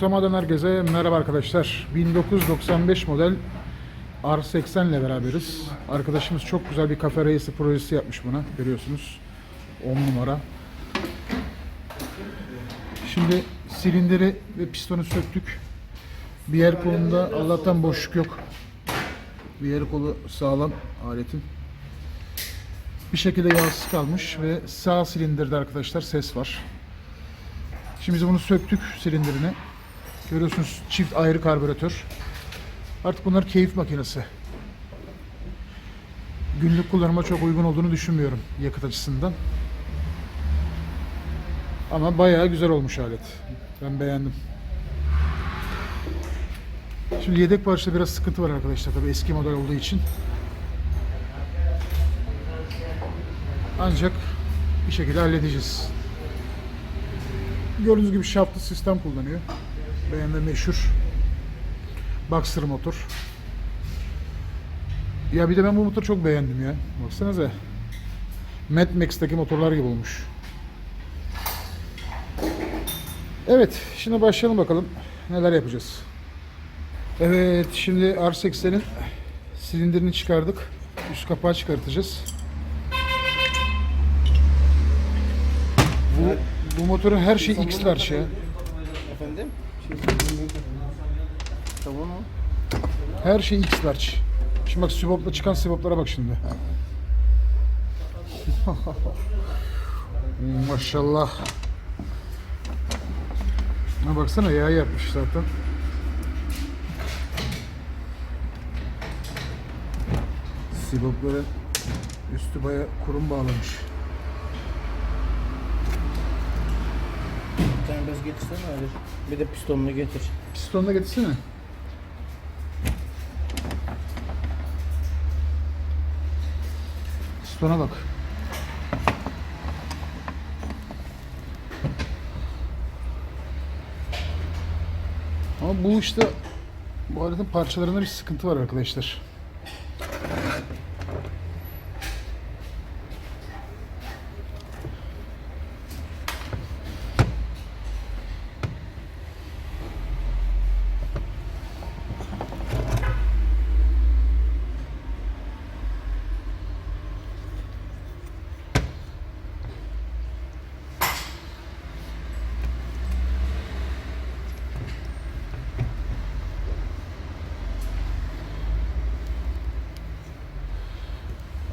Ortama'dan herkese merhaba arkadaşlar. 1995 model R80 ile beraberiz. Arkadaşımız çok güzel bir kafe reisi projesi yapmış buna. Görüyorsunuz. 10 numara. Şimdi silindiri ve pistonu söktük. Bir yer kolunda Allah'tan boşluk yok. Bir yer kolu sağlam aletin. Bir şekilde yağsız kalmış ve sağ silindirde arkadaşlar ses var. Şimdi biz bunu söktük silindirini. Görüyorsunuz çift ayrı karbüratör. Artık bunlar keyif makinesi. Günlük kullanıma çok uygun olduğunu düşünmüyorum yakıt açısından. Ama bayağı güzel olmuş alet. Ben beğendim. Şimdi yedek parçada biraz sıkıntı var arkadaşlar tabii eski model olduğu için. Ancak bir şekilde halledeceğiz. Gördüğünüz gibi şaftlı sistem kullanıyor. BMW meşhur. Boxer motor. Ya bir de ben bu motoru çok beğendim ya. Baksanıza. Mad Max'taki motorlar gibi olmuş. Evet, şimdi başlayalım bakalım. Neler yapacağız. Evet, şimdi R80'in silindirini çıkardık. Üst kapağı çıkartacağız. Bu, bu motorun her şeyi X-Large ya. Efendim? Tamam mı? Her şey X-Large. Şimdi bak Sibop'la çıkan Sibop'lara bak şimdi. Maşallah. Ha baksana yağ yapmış zaten. Sibop'ların üstü baya kurum bağlamış. Bir tane bez getirsene abi. Bir de pistonunu getir. Pistonunu da getirsene. Pistona bak. Ama bu işte bu aletin parçalarında bir sıkıntı var arkadaşlar.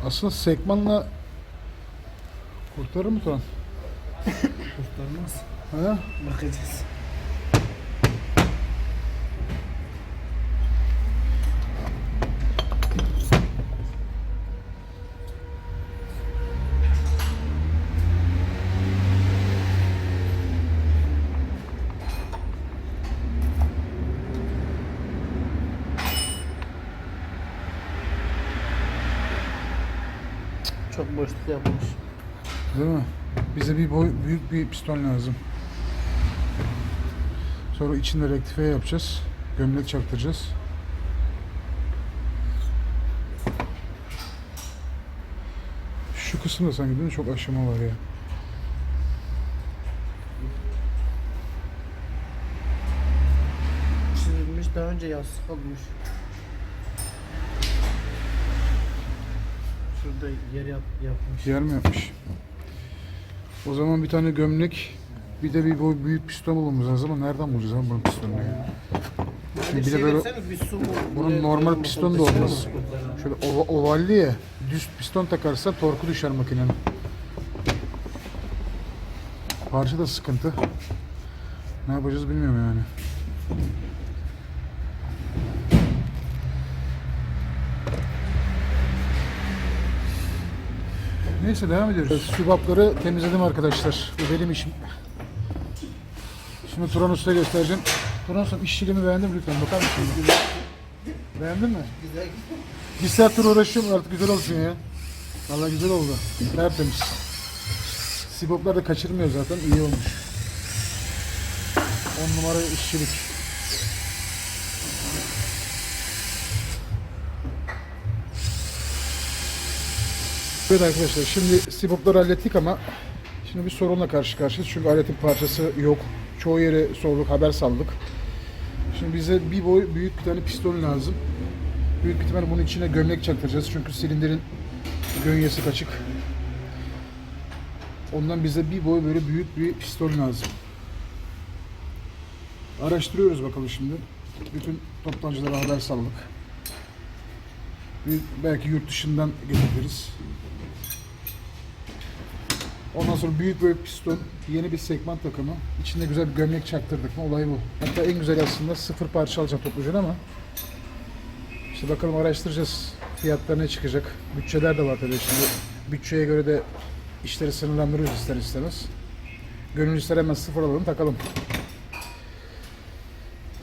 Aslında sekmanla kurtarır mı Turan? Kurtarmaz. Ha? Bakacağız. Çok boşluk yapmış. Değil mi? Bize bir boy, büyük bir piston lazım. Sonra içinde rektifiye yapacağız. Gömlek çaktıracağız. Şu kısımda sanki değil mi? Çok aşama var ya. Çizilmiş daha önce yastık olmuş. Şurada yer yap, yapmış. Yer mi yapmış? O zaman bir tane gömlek, bir de bir boy büyük piston bulmamız lazım ama nereden bulacağız abi bunun pistonunu ya? Şimdi bir de böyle bunun normal piston da olmaz. Şöyle ova- ovalli ya, düz piston takarsan torku düşer makinenin. Parça da sıkıntı. Ne yapacağız bilmiyorum yani. Neyse devam ediyoruz. Sübapları temizledim arkadaşlar. Bu benim işim. Şimdi Turan Usta'ya göstereceğim. Turan Usta işçiliğimi beğendin mi lütfen bakar mısın? Beğendin mi? Güzel. Bir saattir uğraşıyorum artık güzel olsun ya. Vallahi güzel oldu. Tertemiz. Siboplar da kaçırmıyor zaten iyi olmuş. 10 numara işçilik. Evet arkadaşlar şimdi sibopları hallettik ama şimdi bir sorunla karşı karşıyayız. Çünkü aletin parçası yok. Çoğu yere sorduk, haber saldık. Şimdi bize bir boy büyük bir tane piston lazım. Büyük bir ihtimalle bunun içine gömlek çaktıracağız çünkü silindirin gönyesi kaçık. Ondan bize bir boy böyle büyük bir piston lazım. Araştırıyoruz bakalım şimdi. Bütün toptancılara haber saldık. Bir- Belki yurt dışından getiririz. Ondan sonra büyük böyle piston, yeni bir segment takımı. İçinde güzel bir gömlek çaktırdık mı olay bu. Hatta en güzel aslında sıfır parça alacağım toplucudan ama işte bakalım araştıracağız. Fiyatlar ne çıkacak. Bütçeler de var tabii şimdi. Bütçeye göre de işleri sınırlandırıyoruz ister istemez. Gönül ister hemen sıfır alalım takalım.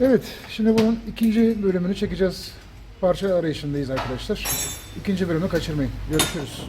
Evet, şimdi bunun ikinci bölümünü çekeceğiz. Parça arayışındayız arkadaşlar. İkinci bölümü kaçırmayın. Görüşürüz.